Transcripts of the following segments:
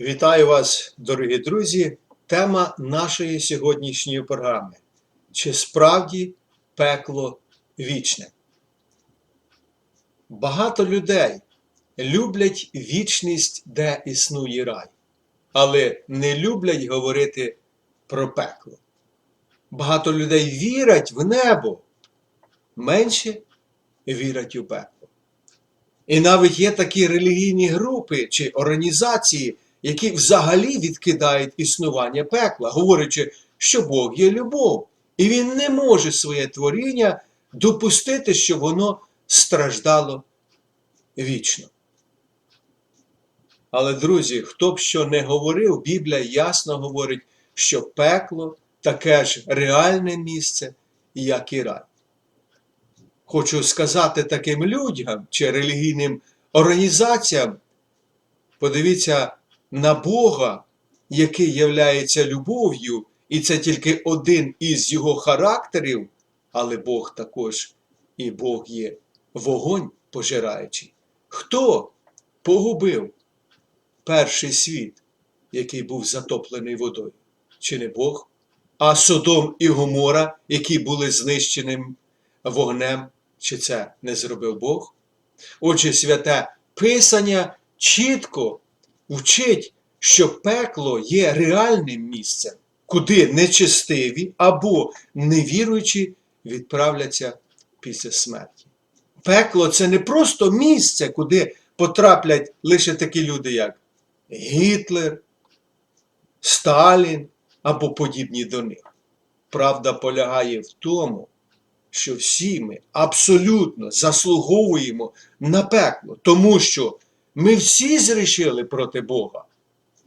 Вітаю вас, дорогі друзі. Тема нашої сьогоднішньої програми. Чи справді пекло вічне? Багато людей люблять вічність, де існує рай, але не люблять говорити про пекло. Багато людей вірять в небо, менше вірять у пекло. І навіть є такі релігійні групи чи організації, які взагалі відкидають існування пекла, говорячи, що Бог є любов, і Він не може своє творіння допустити, щоб воно страждало вічно. Але, друзі, хто б що не говорив, Біблія ясно говорить, що пекло таке ж реальне місце, як і рай. Хочу сказати таким людям чи релігійним організаціям, подивіться на Бога, який являється любов'ю, і це тільки один із його характерів, але Бог також і Бог є вогонь пожираючий. Хто погубив перший світ, який був затоплений водою? Чи не Бог? А Содом і Гомора, які були знищеним вогнем, чи це не зробив Бог? Отже, святе Писання чітко вчить, що пекло є реальним місцем, куди нечестиві або невіруючі відправляться після смерті. Пекло це не просто місце, куди потраплять лише такі люди, як Гітлер, Сталін або подібні до них. Правда полягає в тому, що всі ми абсолютно заслуговуємо на пекло, тому що ми всі зрішили проти Бога.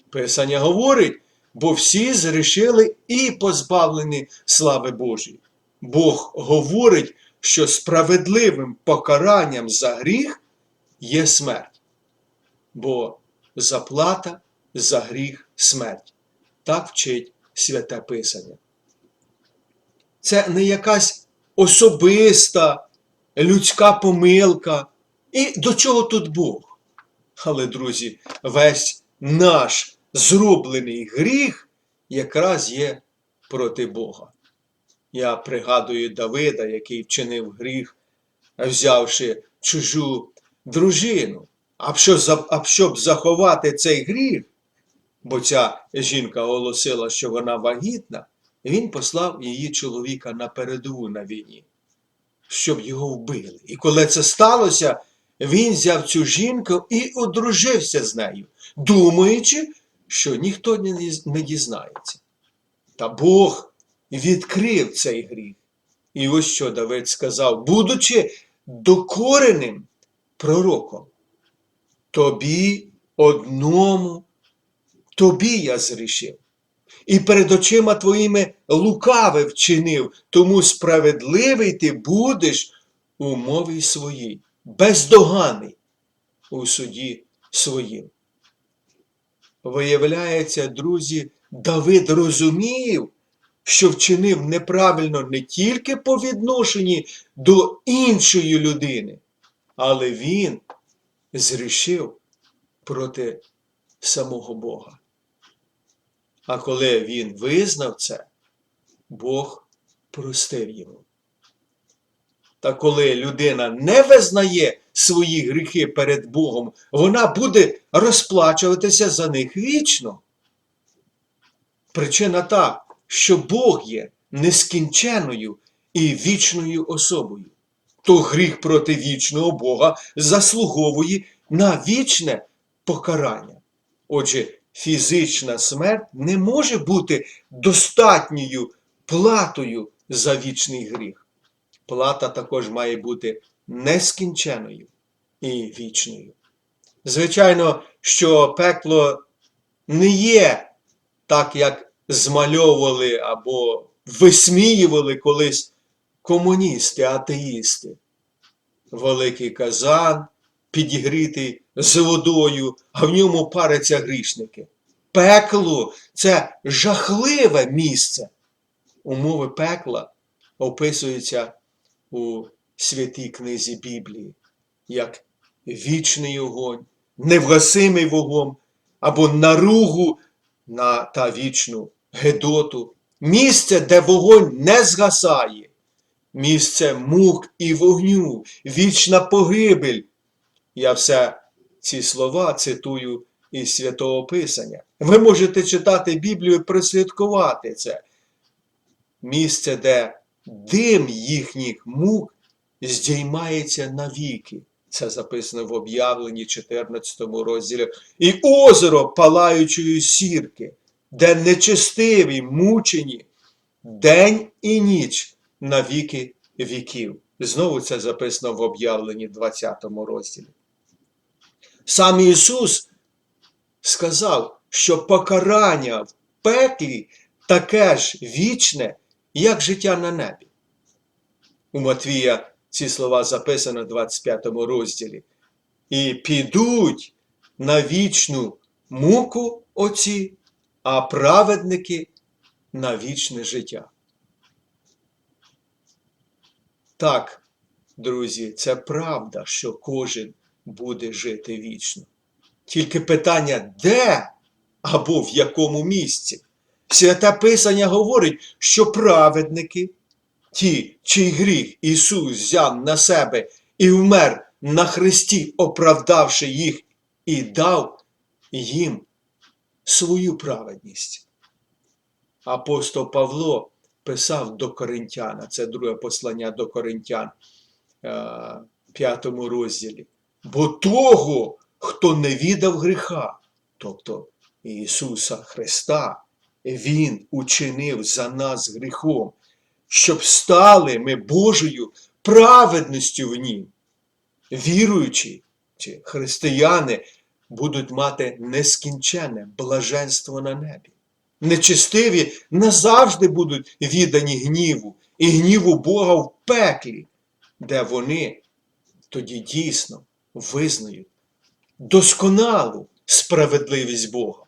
Писання говорить, бо всі зрішили і позбавлені слави Божої. Бог говорить, що справедливим покаранням за гріх є смерть, бо заплата за гріх смерть. Так вчить святе Писання. Це не якась особиста людська помилка. І до чого тут Бог? Але, друзі, весь наш зроблений гріх якраз є проти Бога. Я пригадую Давида, який вчинив гріх, взявши чужу дружину. А щоб, заховати цей гріх, бо ця жінка оголосила, що вона вагітна, він послав її чоловіка на передову на війні, щоб його вбили. І коли це сталося, він взяв цю жінку і одружився з нею, думаючи, що ніхто не дізнається. Та Бог відкрив цей гріх. І ось що Давид сказав, будучи докореним пророком, тобі одному, тобі я зрішив. І перед очима твоїми лукаве вчинив, тому справедливий ти будеш у мові своїй, бездоганий у суді своїм. Виявляється, друзі, Давид розумів, що вчинив неправильно не тільки по відношенні до іншої людини, але він зрішив проти самого Бога. А коли він визнав це, Бог простив йому. Та коли людина не визнає свої гріхи перед Богом, вона буде розплачуватися за них вічно. Причина та, що Бог є нескінченою і вічною особою. То гріх проти вічного Бога заслуговує на вічне покарання. Отже, фізична смерть не може бути достатньою платою за вічний гріх. Плата також має бути нескінченою і вічною. Звичайно, що пекло не є так, як змальовували або висміювали колись комуністи, атеїсти. Великий казан, підігрітий з водою, а в ньому паряться грішники. Пекло це жахливе місце. Умови пекла описуються у святій книзі Біблії, як вічний огонь, невгасимий вогонь, або наругу на та вічну Гедоту, місце, де вогонь не згасає, місце мук і вогню, вічна погибель. Я все ці слова цитую із Святого Писання. Ви можете читати Біблію і прослідкувати це. Місце, де дим їхніх мук здіймається навіки. Це записано в об'явленні 14 розділі. І озеро палаючої сірки, де нечестиві, мучені день і ніч на віки віків. Знову це записано в об'явленні 20 розділі. Сам Ісус сказав, що покарання в пеклі таке ж вічне, як життя на небі. У Матвія ці слова записано в 25 розділі. І підуть на вічну муку оці, а праведники на вічне життя. Так, друзі, це правда, що кожен буде жити вічно. Тільки питання, де або в якому місці. Святе Писання говорить, що праведники, ті, чий гріх Ісус взяв на себе і вмер на Христі, оправдавши їх, і дав їм свою праведність. Апостол Павло писав до Коринтяна, це друге послання до Коринтян, е, п'ятому розділі. Бо того, хто не віддав гріха, тобто Ісуса Христа, Він учинив за нас гріхом, щоб стали ми Божою праведністю в Нім. Віруючі чи християни будуть мати нескінченне блаженство на небі. Нечистиві назавжди будуть віддані гніву і гніву Бога в пеклі, де вони тоді дійсно визнають досконалу справедливість Бога.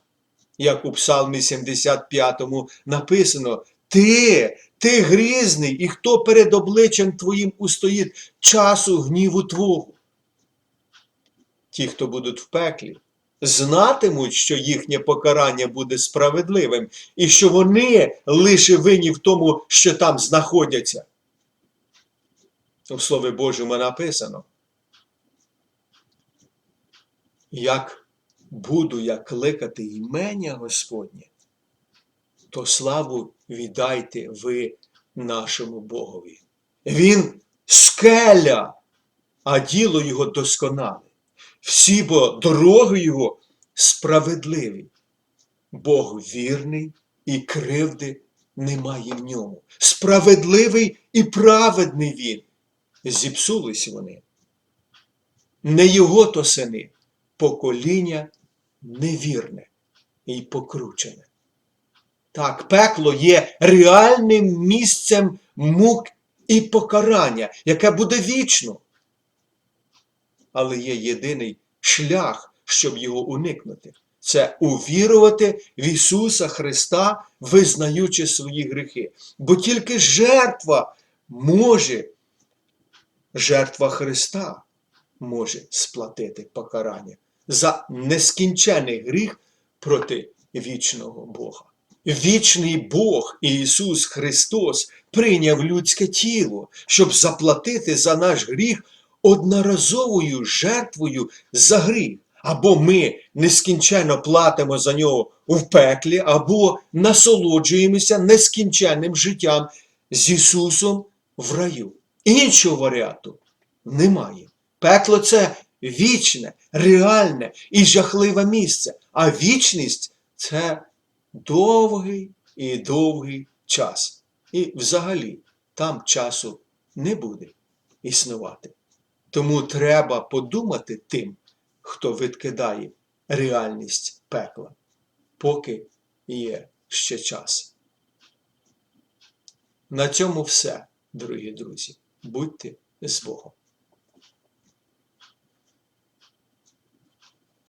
Як у Псалмі 75 написано: Ти, ти грізний, і хто перед обличчям Твоїм устоїть часу гніву Твого. Ті, хто будуть в пеклі, знатимуть, що їхнє покарання буде справедливим, і що вони лише винні в тому, що там знаходяться. У Слові Божому написано. Як буду я кликати імення Господнє, то славу віддайте ви нашому Богові. Він скеля, а діло його досконале. Всі бо дороги його справедливі. Бог вірний і кривди немає в ньому. Справедливий і праведний він. Зіпсулись вони. Не його то сини, покоління невірне і покручене. Так, пекло є реальним місцем мук і покарання, яке буде вічно. Але є єдиний шлях, щоб його уникнути. Це увірувати в Ісуса Христа, визнаючи свої гріхи. Бо тільки жертва може, жертва Христа може сплатити покарання за нескінчений гріх проти вічного Бога. Вічний Бог Ісус Христос прийняв людське тіло, щоб заплатити за наш гріх одноразовою жертвою за гріх. Або ми нескінченно платимо за нього в пеклі, або насолоджуємося нескінченним життям з Ісусом в раю. Іншого варіанту немає. Пекло це вічне, реальне і жахливе місце, а вічність це довгий і довгий час. І взагалі там часу не буде існувати. Тому треба подумати тим, хто відкидає реальність пекла, поки є ще час. На цьому все, дорогі друзі. Будьте з Богом.